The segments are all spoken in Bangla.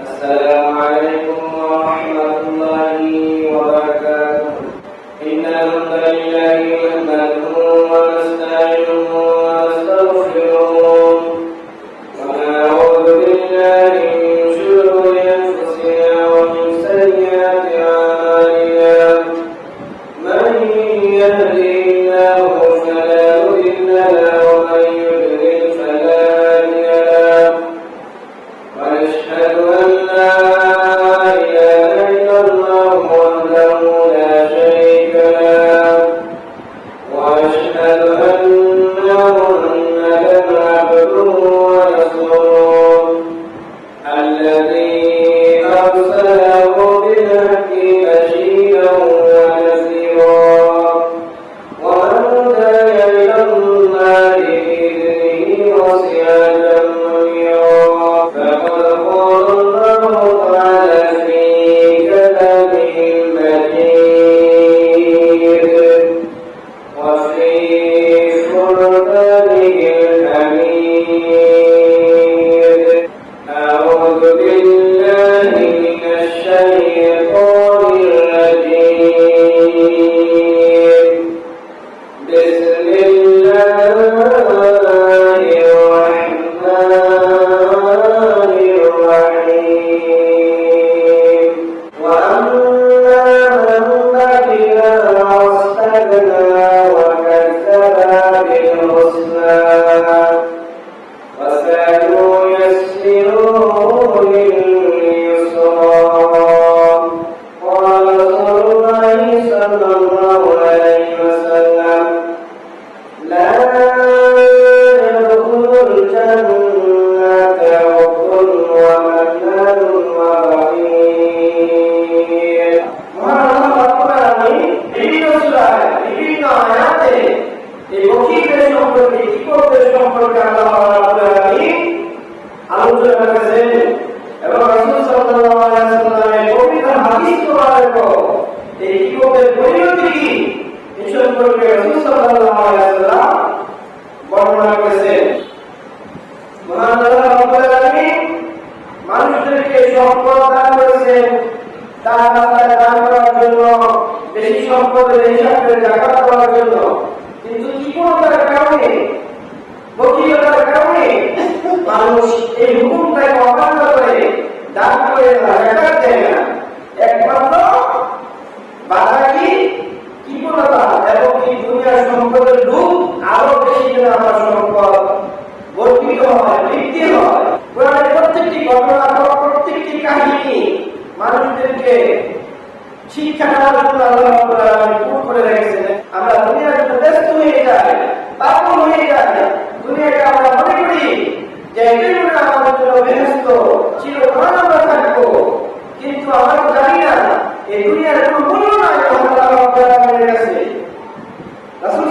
السلام وفي রাসূল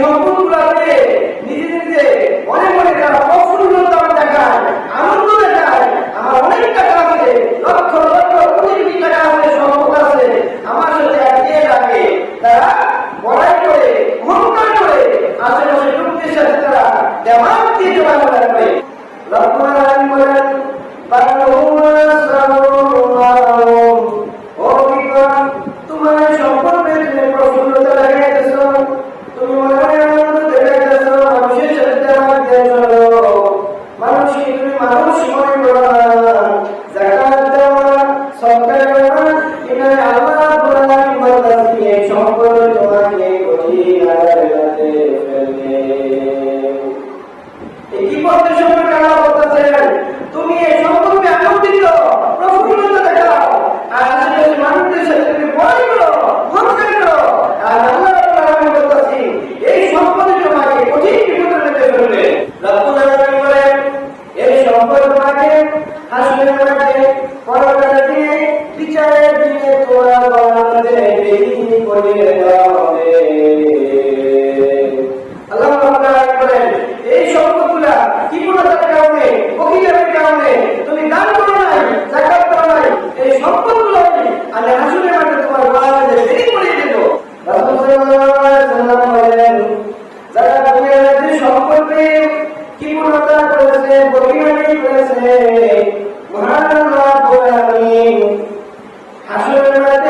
Come. আজকের মধ্যে পরবর্তী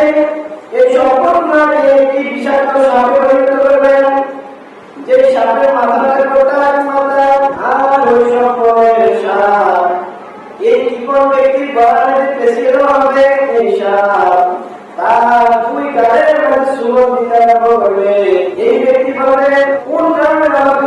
যাতে এই সম্পদ না দিয়ে একটি বিষাক্ত সাপে পরিণত করবেন। যে সাপের মাথাটা কোটার মাথা, আর ওই সম্পদের সাপ। এই জীবন ব্যক্তির গলানের পেশিয়ে হবে এই সাপ। তার দুই কোন কারণে আমাকে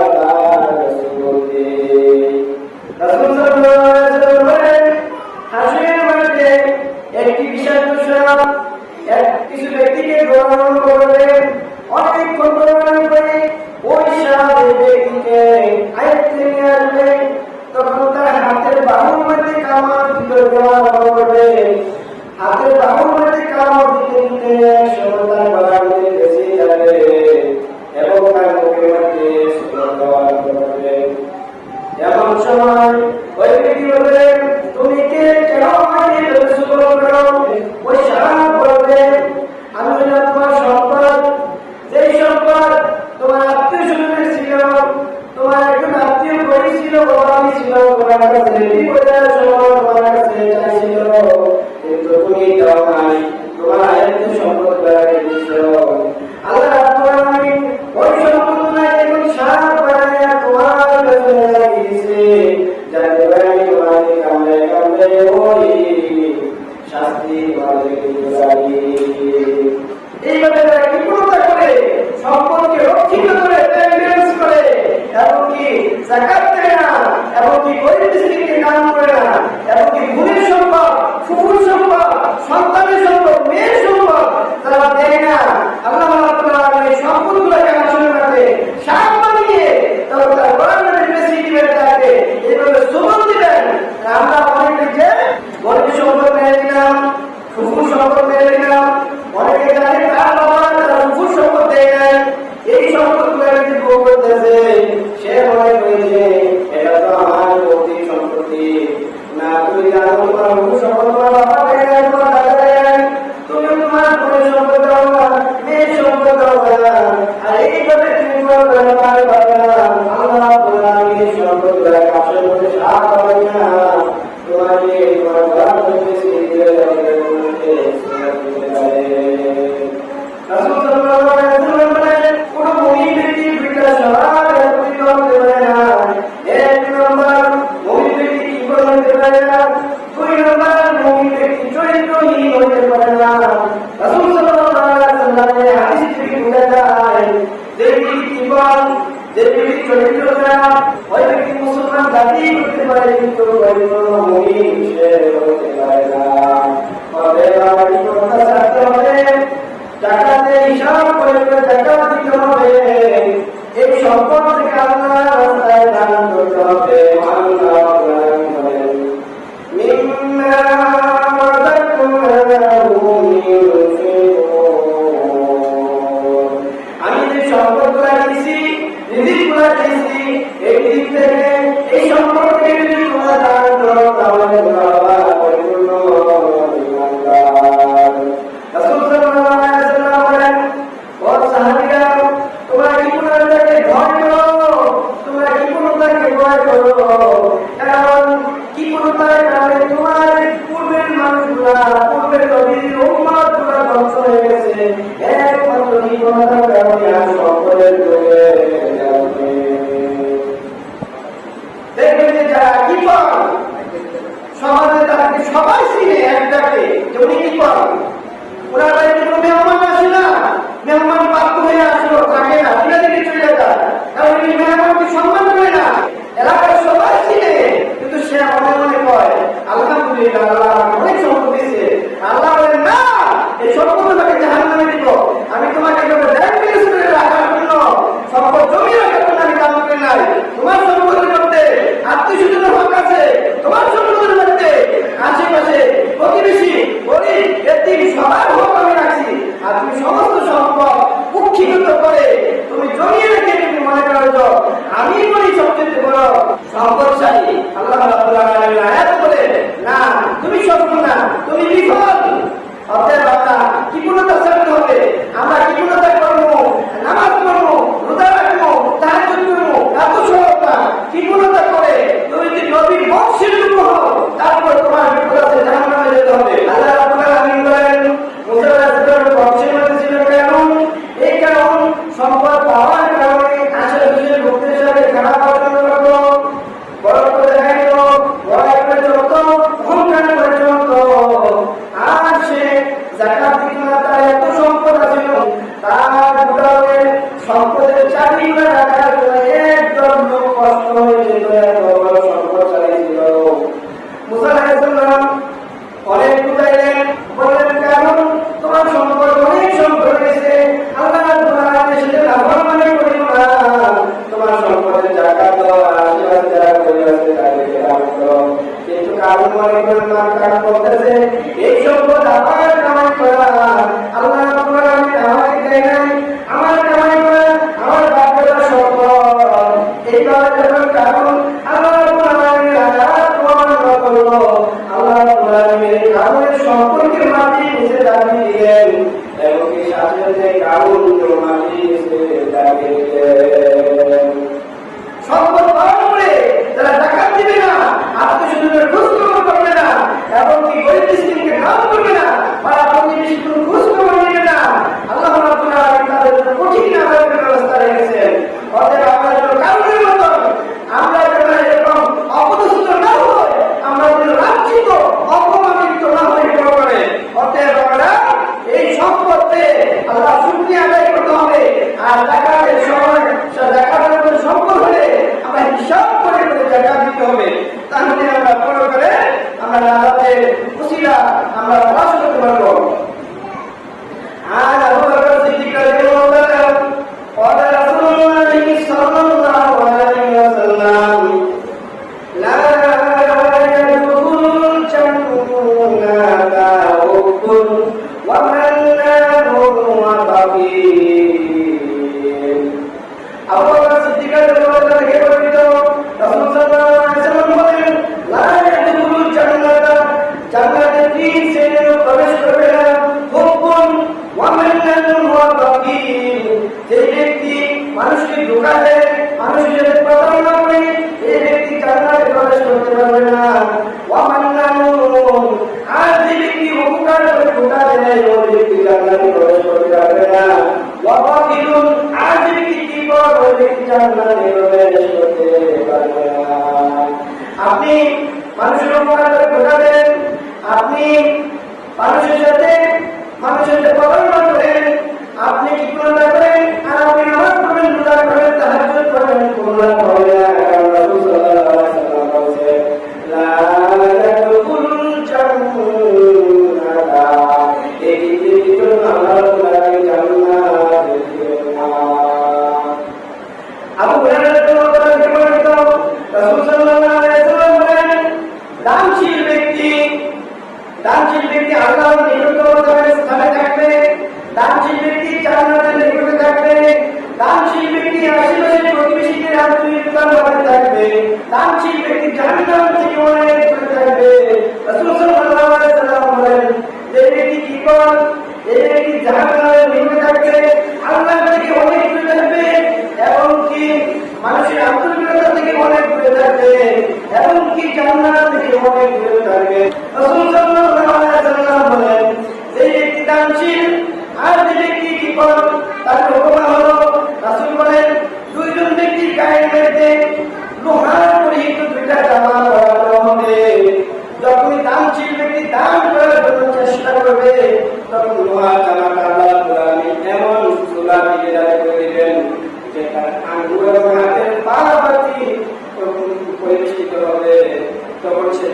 করবে হাতের বাহুর কামড় দিতে দিতে of God's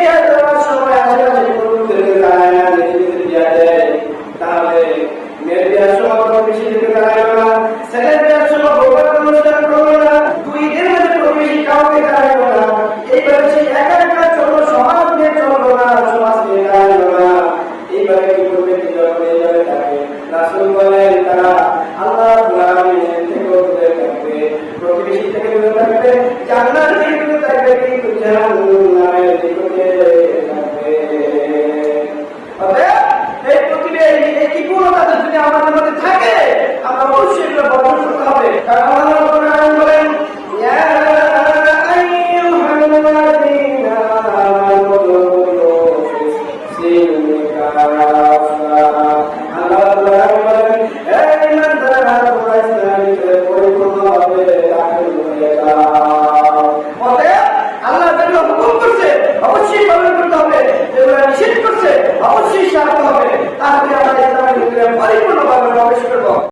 ಹೇಳಿದ್ರು